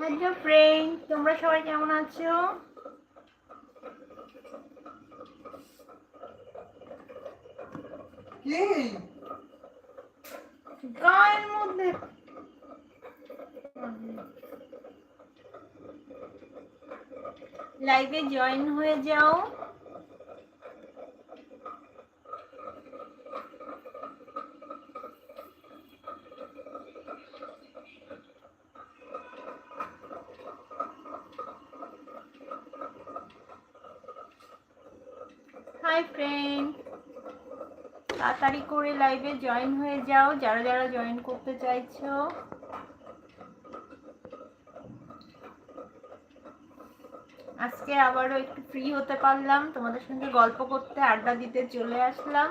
Hello friend তোমরা সবাই কেমন আছো? গায়ের মধ্যে। লাইভে জয়েন হয়ে যাও। Hi friend. তাড়াতাড়ি করে লাইভে জয়েন হয়ে যাও, যারা যারা জয়েন করতে চাইছো। আজকে আবারও একটু ফ্রি হতে পারলাম, তোমাদের সঙ্গে গল্প করতে, আড্ডা দিতে চলে আসলাম।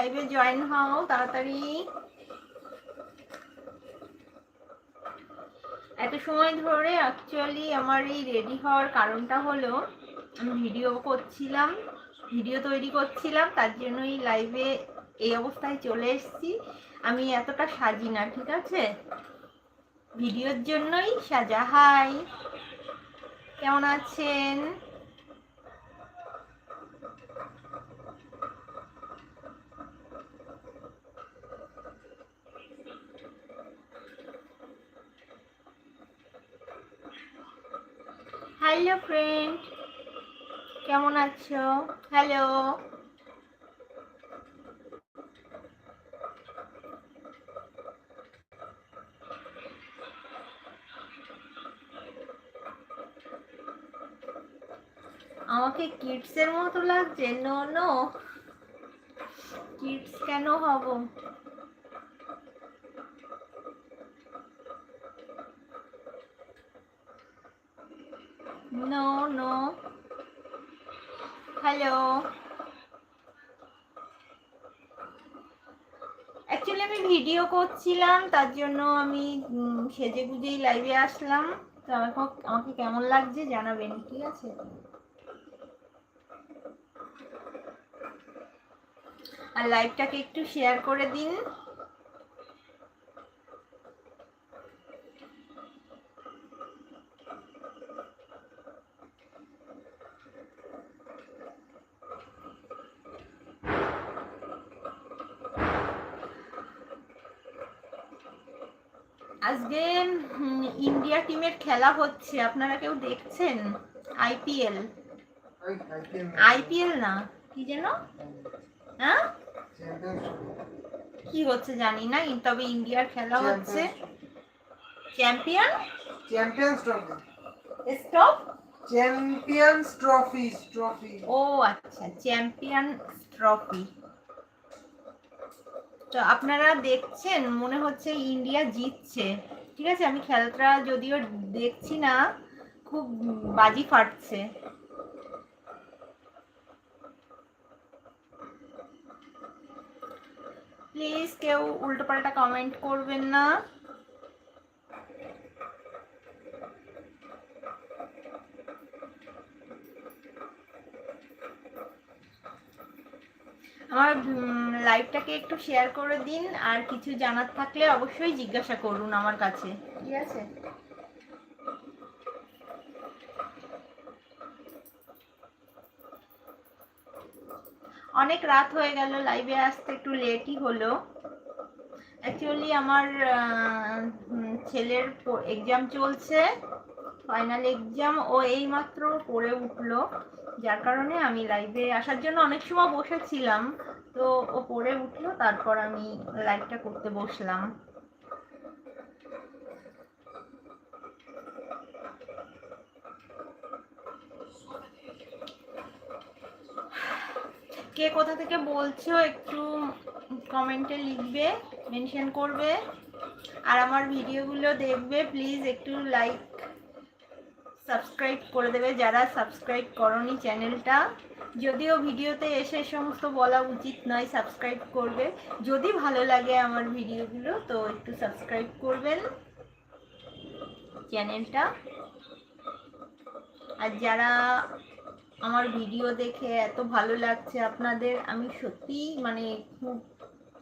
লাইভে জয়েন হও তাড়াতাড়ি। এত সময় ধরে অ্যাকচুয়ালি আমার এই রেডি হওয়ার কারণটা হলো, আমি ভিডিও করছিলাম ভিডিও তৈরি করছিলাম, তার জন্যই লাইভে এই অবস্থায় চলে এসেছি। আমি এতটা সাজি না, ঠিক আছে? ভিডিওর জন্যই সাজা হাই কেমন আছেন? হ্যালো ফ্রেন্ড কেমন আছো? হ্যালো আমাকে কিডসের মতো লাগছে? নো নো কিডস কেন হব? নো নো হ্যালো অ্যাকচুয়ালি আমি ভিডিও করছিলাম, তার জন্য আমি সেজে গুজেই লাইভে আসলাম। তো আমাকে আমাকে কেমন লাগছে জানাবেন, ঠিক আছে? আর লাইভটাকে একটু শেয়ার করে দিন। আজকে ইন্ডিয়া টিমের খেলা হচ্ছে। আপনারা কেউ দেখছেন? আইপিএল আইপিএল না? কি যেন? হ্যাঁ? কি হচ্ছে জানি না তবে ইন্ডিয়ার খেলা হচ্ছে। Champion? Champions trophy. Stop? Champions trophy trophy. ও আচ্ছা চ্যাম্পিয়ন ট্রফি। তো আপনারা দেখছেন, মনে হচ্ছে ইন্ডিয়া জিতছে। ঠিক আছে? আমি খেলাটা যদিও দেখছি না, খুব বাজি ফাটছে। প্লিজ কেউ উল্টোপাল্টা কমেন্ট করবেন না। আমার লাইভটাকে একটু শেয়ার করে দিন আর কিছু জানার থাকলে অবশ্যই জিজ্ঞাসা করুন আমার কাছে। ঠিক আছে। অনেক রাত হয়ে গেল লাইভে আসতে একটু লেটই হলো। অ্যাকচুয়ালি আমার ছেলের এক্সাম চলছে। ফাইনাল এক্সাম ও এইমাত্র পড়ে উঠল, যার কারণে আমি লাইভে আসার জন্য অনেক সময় বসেছিলাম। তো ও পড়ে উঠল, তারপর আমি লাইভটা করতে বসলাম। কে কোথা থেকে বলছো একটু কমেন্টে লিখবে মেনশন করবে। আর আমার ভিডিওগুলো দেখবে প্লিজ একটু লাইক সাবস্ক্রাইব করে দেবে, যারা সাবস্ক্রাইব করনি চ্যানেলটা। যদিও ভিডিওতে এসে সমস্ত বলা উচিত নয় সাবস্ক্রাইব করবে। যদি ভালো লাগে আমার ভিডিওগুলো, তো একটু সাবস্ক্রাইব করবেন চ্যানেলটা। আর যারা আমার ভিডিও দেখে এত ভালো লাগছে আপনাদের, আমি সত্যি মানে খুব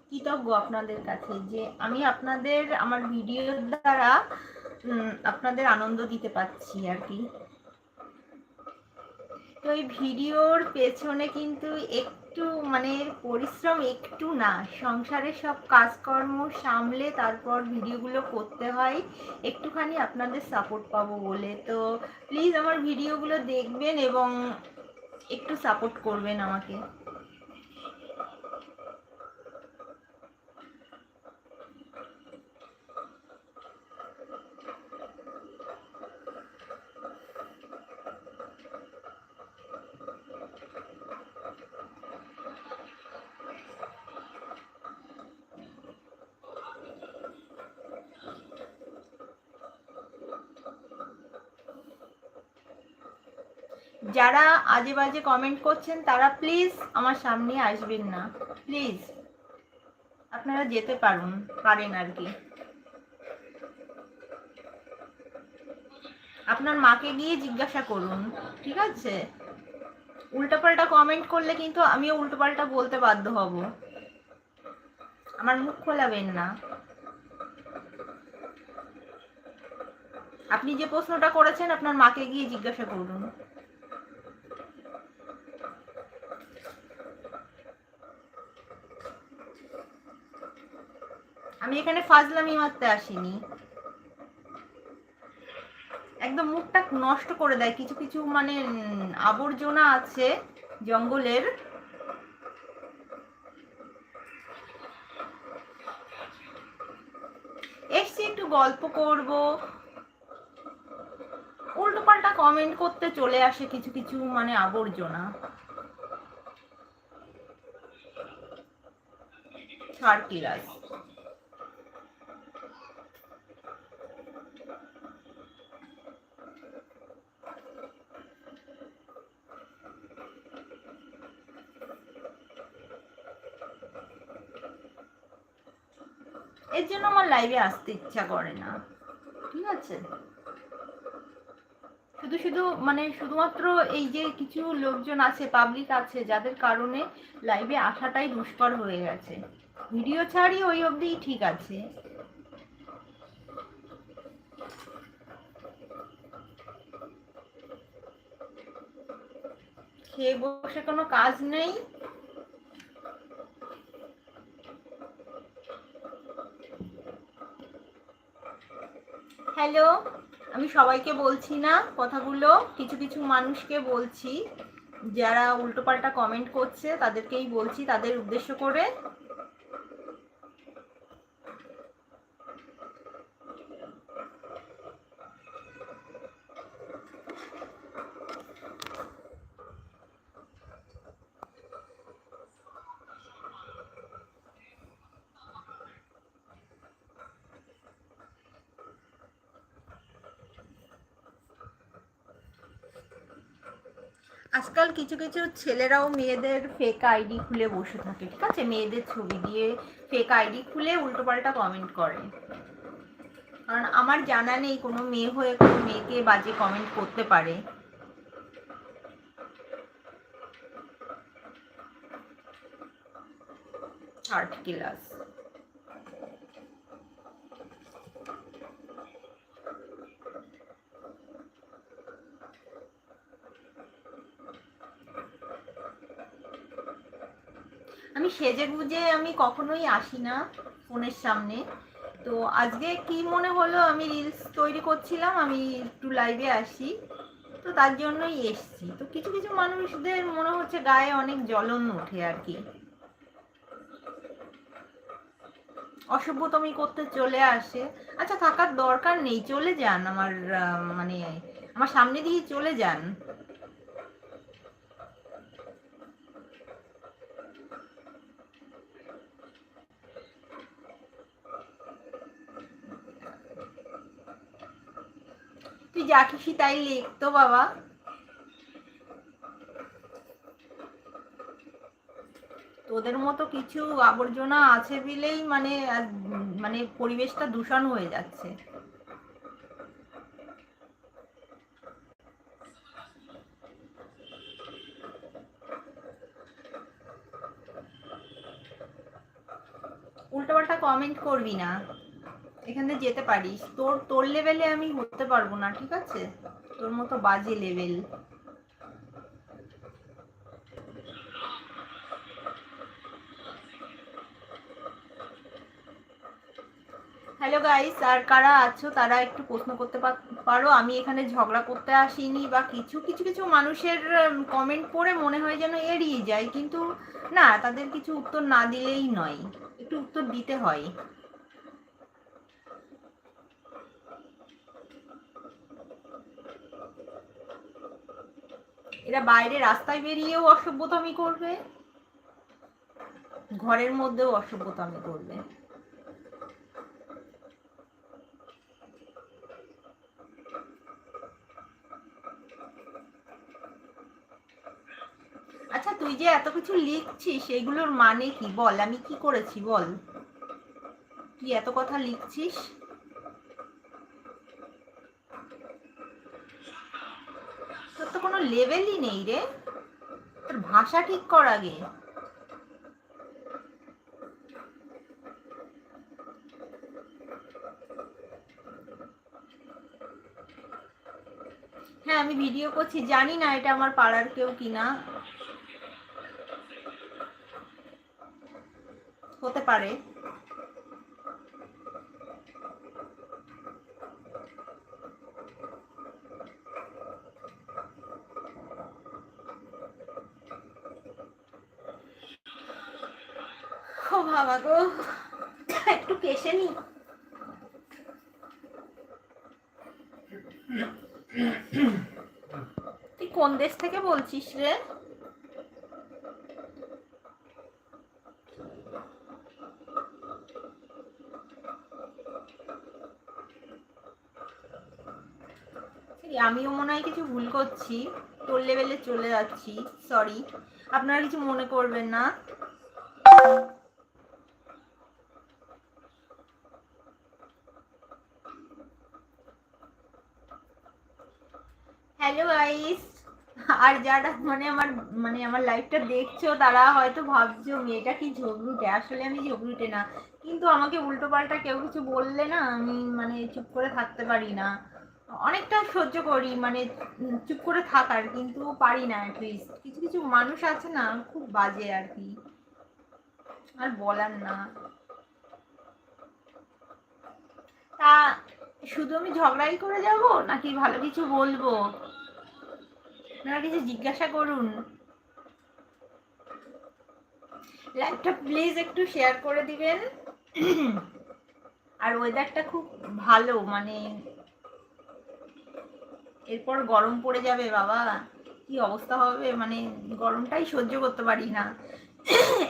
কৃতজ্ঞ আপনাদের কাছে যে আমি আপনাদের, আমার ভিডিওর দ্বারা আপনাদের আনন্দ দিতে পারছি আর কি। তো এই ভিডিওর পেছনে কিন্তু একটু মানে পরিশ্রম একটু না, সংসারের সব কাজকর্ম সামলে তারপর ভিডিওগুলো করতে হয়, একটুখানি আপনাদের সাপোর্ট পাবো বলে। তো প্লিজ আমার ভিডিওগুলো দেখবেন এবং একটু সাপোর্ট করবেন আমাকে। যারা আজে বাজে কমেন্ট করছেন, তারা প্লিজ আমার সামনে আসবেন না। প্লিজ আপনারা যেতে পারুন, পারেন আর কি। আপনার মাকে গিয়ে জিজ্ঞাসা করুন, ঠিক আছে? উল্টোপাল্টা কমেন্ট করলে কিন্তু আমিও উল্টোপাল্টা বলতে বাধ্য হব। আমার মুখ খোলাবেন না। আপনি যে প্রশ্নটা করেছেন, আপনার মাকে গিয়ে জিজ্ঞাসা করুন। আমি এখানে ফাজলামি মারতে আসিনি। একদম মুখটা নষ্ট করে দেয়। কিছু কিছু মানে আবর্জনা আছে জঙ্গলের। এসছি একটু গল্প করব। উল্টো পাল্টা কমেন্ট করতে চলে আসে কিছু কিছু মানে আবর্জনা। সার্কিলাস এর জন্য আমার লাইভে আসতে ইচ্ছা করে না। ঠিক আছে? শুধু শুধু মানে শুধুমাত্র এই যে কিছু লোকজন আছে পাবলিক আছে, যাদের কারণে লাইভে আসাটাই দুষ্কর হয়ে গেছে। ভিডিও ছাড়ি ওই অবধি ঠিক আছে। খেয়ে বসে কোনো কাজ নেই। হ্যালো, আমি সবাইকে বলছি না কথাগুলো, কিছু কিছু মানুষকে বলছি। যারা উল্টোপাল্টা কমেন্ট করছে, তাদেরকেই বলছি, তাদের উদ্দেশ্য করে আজকাল কিছু কিছু ছেলেরাও মেয়েদের ফেক আইডি খুলে বসে থাকে, ঠিক আছে? মেয়েদের ছবি দিয়ে ফেক আইডি খুলে উল্টোপাল্টা কমেন্ট করে। কারণ আমার জানা নেই কোনো মেয়ে হয়ে কোনো মেয়েকে বাজে কমেন্ট করতে পারে। থার্ড ক্লাস আমি সেজে গুজে আমি কখনোই আসি না ফোনের সামনে। তো আজকে কি মনে হলো, আমি রিলস তৈরি করছিলাম, আমি একটু লাইভে আসি। তো তার জন্যই এসছি। তো কিছু কিছু মানুষদের মনে হচ্ছে গায়ে অনেক জ্বলন ওঠে আর কি অসভ্যতমি করতে চলে আসে। আচ্ছা থাকার দরকার নেই, চলে যান আমার মানে আমার সামনে দিয়ে চলে যান। যা খুশি তাই লিখতো, বাবা। তোদের মতো কিছু আবর্জনা আছে বলেই মানে মানে পরিবেশটা দূষণ হয়ে যাচ্ছে। উল্টোপাল্টা কমেন্ট করবি না। এখানে যেতে পারিস। তোর তোর লেভেলে আমি হতে পারব না, ঠিক আছে? তোর মতো বাজে লেভেল হ্যালো গাইস আর কারা আছো? তারা একটু প্রশ্ন করতে পারো। আমি এখানে ঝগড়া করতে আসিনি বা কিছু কিছু কিছু মানুষের কমেন্ট পড়ে মনে হয় যেন এড়িয়ে যায়। কিন্তু না, তাদের কিছু উত্তর না দিলেই নয়। একটু উত্তর দিতে হয়। এরা বাইরে রাস্তায় বেরিয়েও অসভ্যতামি করবে। ঘরের মধ্যেও অসভ্যতামি করবে। আচ্ছা তুই যে এত কিছু লিখছিস, এগুলোর মানে কি? বল, আমি কি করেছি বল? তুই এত কথা লিখছিস তোর তো কোনো লেভেলই নেই রে। তোর ভাষা ঠিক কর আগে। হ্যাঁ আমি ভিডিও করছি। জানি না এটা আমার পাড়ার কেউ কিনা। হতে পারে ও বাবা গো। একটু কেসে নি তুই কোন দেশ থেকে বলছিস রে? আমিও মনে হয় কিছু ভুল করছি। তোর লেভেলে চলে যাচ্ছি। সরি আপনারা কিছু মনে করবেন না। হ্যালো গাইস আর যারা মানে আমার মানে আমার লাইভটা দেখছ, তারা হয়তো ভাবছ, মেয়েটা কি ঝগড়ুটে? আসলে আমি ঝগড়ুটে না। কিন্তু আমাকে উল্টো পাল্টা কেউ কিছু বললে না, আমি মানে চুপ করে থাকতে পারি না। অনেকটা সহ্য করি মানে চুপ করে থাকার কিন্তু পারি না অ্যাটলিস্ট কিছু কিছু মানুষ আছে না, খুব বাজে আর কি। আর বলার না। তা শুধু আমি ঝগড়াই করে যাব, নাকি ভালো কিছু বলব? আপনারা কিছু জিজ্ঞাসা করুন। লাইভটা প্লিজ একটু শেয়ার করে দিবেন। আর ওয়েদারটা খুব ভালো মানে এরপর গরম পড়ে যাবে, বাবা। কি অবস্থা হবে? মানে গরমটাই সহ্য করতে পারি না।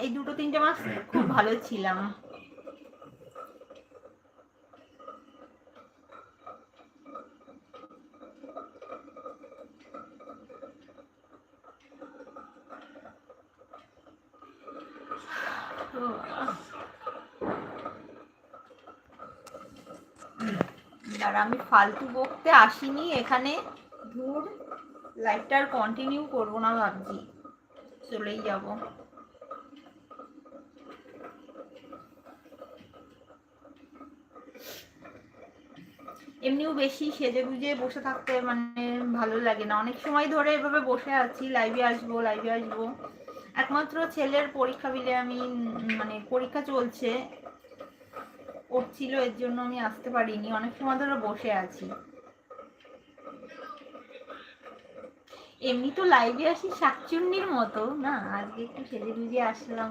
এই দুটো তিনটে মাস খুব ভালো ছিলাম ও বাবা। দাঁড়া আমি ফালতু বকতে আসিনি, এখানে ধুর লাইফটা আর কন্টিনিউ করব না ভাবছি। চলেই যাব। এমনিও বেশি সেজে গুজে বসে থাকতে মানে ভালো লাগে না। অনেক সময় ধরে এভাবে বসে আছি লাইভে আসব লাইভে আসব। একমাত্র ছেলের পরীক্ষা বিলে আমি মানে পরীক্ষা চলছে। ওর ছিল এর জন্য আমি আসতে পারিনি। অনেক সময় ধরে বসে আছি। এমনি তো লাইভে আসি শাকচুন্নির মতো, না? আজকে একটু সেজে গুজে আসলাম।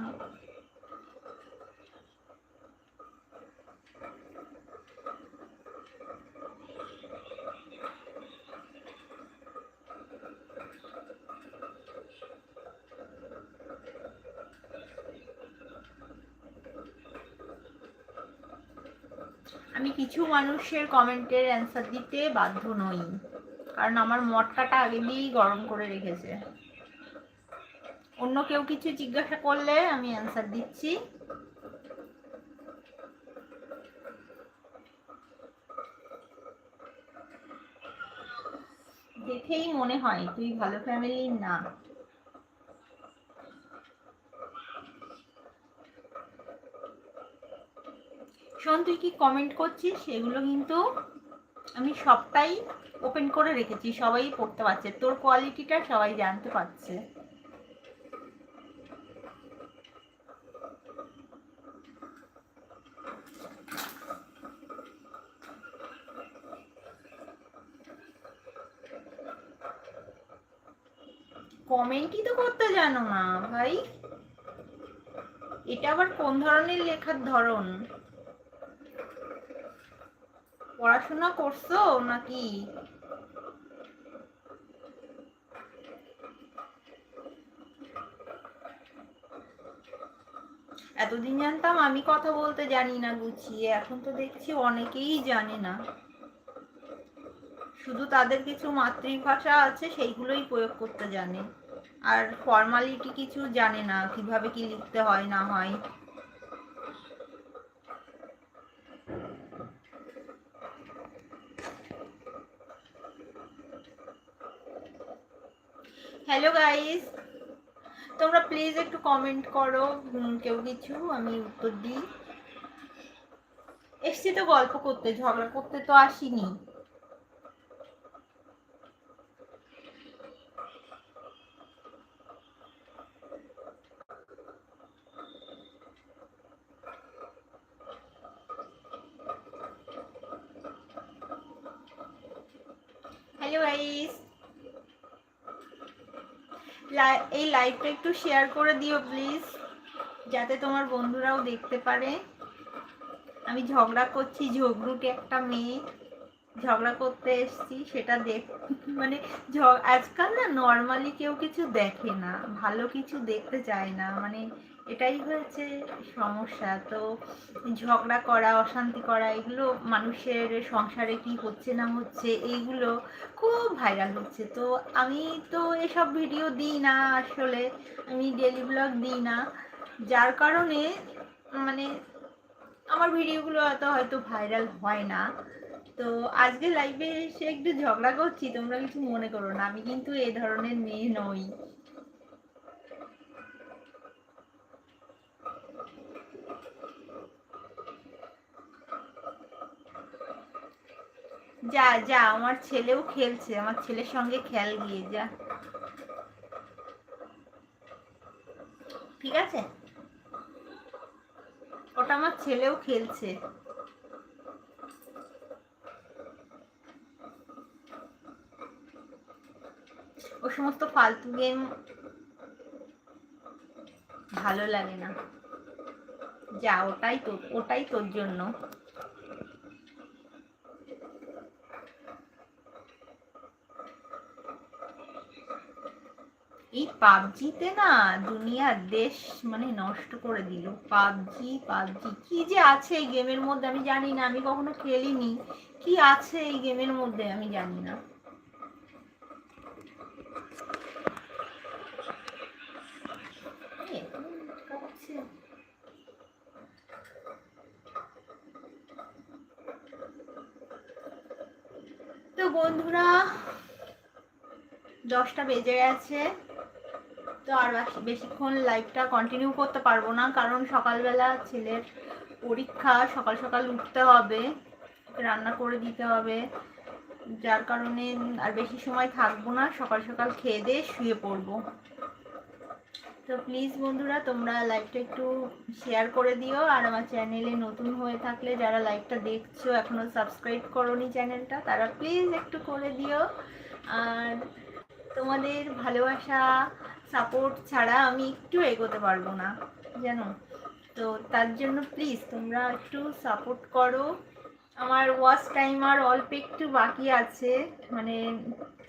আমি কিছু মানুষের কমেন্টের অ্যান্সার দিতে বাধ্য নই, কারণ আমার মটকাটা আগে দিয়েই গরম করে রেখেছে। অন্য কেউ কিছু জিজ্ঞাসা করলে আমি অ্যান্সার দিচ্ছি। দেখেই মনে হয় তুই ভালো ফ্যামিলির না। শোন, তুই কি কমেন্ট করছিস? সেগুলো কিন্তু আমি সবটাই ওপেন করে রেখেছি, সবাই পড়তে পারছে। তোর কোয়ালিটিটা সবাই জানতে পারছে। কমেন্টই তো করতে জানো না, ভাই। এটা আবার কোন ধরনের লেখার ধরন? পড়াশোনা করছ নাকি? এতদিন জানতাম আমি কথা বলতে জানি না গুছিয়ে এখন তো দেখছি অনেকেই জানে না। শুধু তাদের কিছু মাতৃভাষা আছে, সেইগুলোই প্রয়োগ করতে জানে। আর ফর্মালিটি কিছু জানে না, কীভাবে কি লিখতে হয়, না হয়। হ্যালো গাইস তোমরা প্লিজ একটু কমেন্ট করো কেউ কিছু, আমি উত্তর দিই। এসছি তো গল্প করতে, ঝগড়া করতে তো আসিনি। হ্যালো গাইস এই লাইভটা একটু শেয়ার করে দিও প্লিজ যাতে তোমার বন্ধুরাও দেখতে পারে। আমি ঝগড়া করছি, ঝগড়ুটে একটা মেয়ে, ঝগড়া করতে এসছি, সেটা দেখ মানে আজকাল না নর্মালি কেউ কিছু দেখে না, ভালো কিছু দেখতে চায় না মানে এটাই হয়েছে সমস্যা। তো ঝগড়া করা, অশান্তি করা, এগুলো মানুষের সংসারে কি হচ্ছে না হচ্ছে, এইগুলো খুব ভাইরাল হচ্ছে। তো আমি তো এসব ভিডিও দিই না আসলে, আমি ডেলি ব্লগ দিই না। যার কারণে মানে আমার ভিডিওগুলো অত হয়তো ভাইরাল হয় না। তো আজকে লাইভে এসে একটু ঝগড়া করছি, তোমরা কিছু মনে করো না। আমি কিন্তু এ ধরনের মেয়ে নই। যা যা, আমার ছেলেও খেলছে, আমার ছেলের সঙ্গে খেল গিয়ে, যা। ঠিক আছে? ওটা আমার ছেলেও খেলছে। ও সমস্ত ফালতু গেম ভালো লাগে না। যা, ওটাই তো, ওটাই তোর জন্য। এই পাবজিতে না দুনিয়ার দেশ মানে নষ্ট করে দিল। পাবজি পাবজি, কি যে আছে এই গেমের মধ্যে আমি জানি না, আমি কখনো খেলিনি। কি আছে এই গেমের মধ্যে আমি জানি না। তো বন্ধুরা, দশটা বেজে গেছে। তো আর বেশিক্ষণ লাইভটা কন্টিনিউ করতে পারব না, কারণ সকালবেলা ছেলের পরীক্ষা, সকাল সকাল উঠতে হবে রান্না করে দিতে হবে। যার কারণে আর বেশি সময় থাকব না, সকাল সকাল খেয়ে দিয়ে শুয়ে পড়ব। তো প্লিজ বন্ধুরা, তোমরা লাইভটা একটু শেয়ার করে দিও, আর আমার চ্যানেলে নতুন হয়ে থাকলে যারা লাইভটা দেখছ এখনও সাবস্ক্রাইব করোনি চ্যানেলটা তারা প্লিজ একটু করে দিও। আর তোমাদের ভালোবাসা সাপোর্ট ছাড়া আমি একটু এগোতে পারব না, জানো? তো তার জন্য প্লিজ তোমরা একটু সাপোর্ট করো। আমার ওয়াচ টাইম আর অল্প একটু বাকি আছে মানে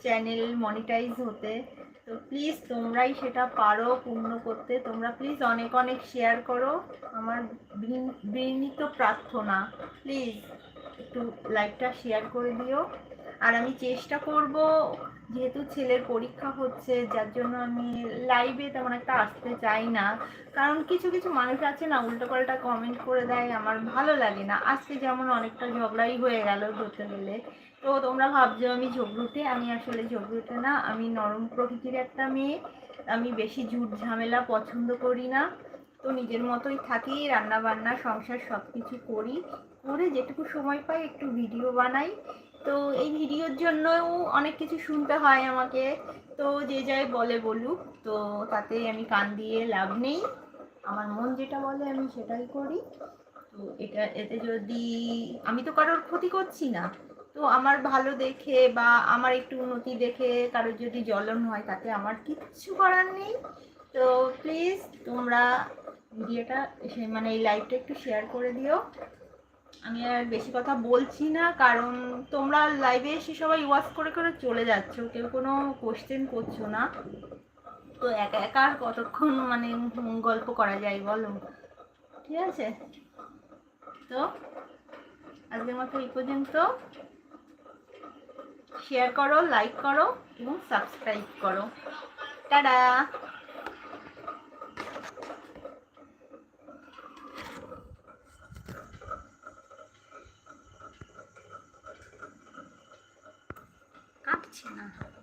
চ্যানেল মনিটাইজ হতে। তো প্লিজ তোমরাই সেটা পারো পূর্ণ করতে। তোমরা প্লিজ অনেক অনেক শেয়ার করো। আমার বিন- বিনীত প্রার্থনা প্লিজ একটু লাইভটা শেয়ার করে দিও। আর আমি চেষ্টা করব যেহেতু ছেলের পরীক্ষা হচ্ছে, যার জন্য আমি লাইভে তেমন একটা আসতে চাই না। কারণ কিছু কিছু মানুষ আছে না উল্টোপাল্টা কমেন্ট করে দেয়, আমার ভালো লাগে না। আজকে যেমন অনেকটা ঝগড়াই হয়ে গেল ধরতে গেলে তো তোমরা ভাবছ আমি ঝগড়ুটে? আমি আসলে ঝগড়ুটে না, আমি নরম প্রকৃতির একটা মেয়ে। আমি বেশি ঝুট ঝামেলা পছন্দ করি না। তো নিজের মতোই থাকি রান্না বান্না সংসার সব কিছু করি। করে যেটুকু সময় পাই একটু ভিডিও বানাই। তো এই ভিডিওর জন্যও অনেক কিছু শুনতে হয় আমাকে। তো যে যাই বলে বলুক, তো তাতে আমি কান দিয়ে লাভ নেই। আমার মন যেটা বলে আমি সেটাই করি। তো এটা, এতে যদি আমি তো কারোর ক্ষতি করছি না, তো আমার ভালো দেখে বা আমার একটু উন্নতি দেখে কারোর যদি জ্বলন হয়, তাতে আমার কিচ্ছু করার নেই। তো প্লিজ তোমরা ভিডিওটা মানে এই লাইভটা একটু শেয়ার করে দিও। আমি আর বেশি কথা বলছি না, কারণ তোমরা লাইভে এসে সবাই ওয়াচ করে করে চলে যাচ্ছ, কেউ কোনো কোশ্চেন করছ না। তো একা একা আর কতক্ষণ মানে গল্প করা যায় বলো? ঠিক আছে? তো, আজকের মতো এই পর্যন্ত। শেয়ার করো লাইক করো এবং সাবস্ক্রাইব করো। টাটা! কাটছে না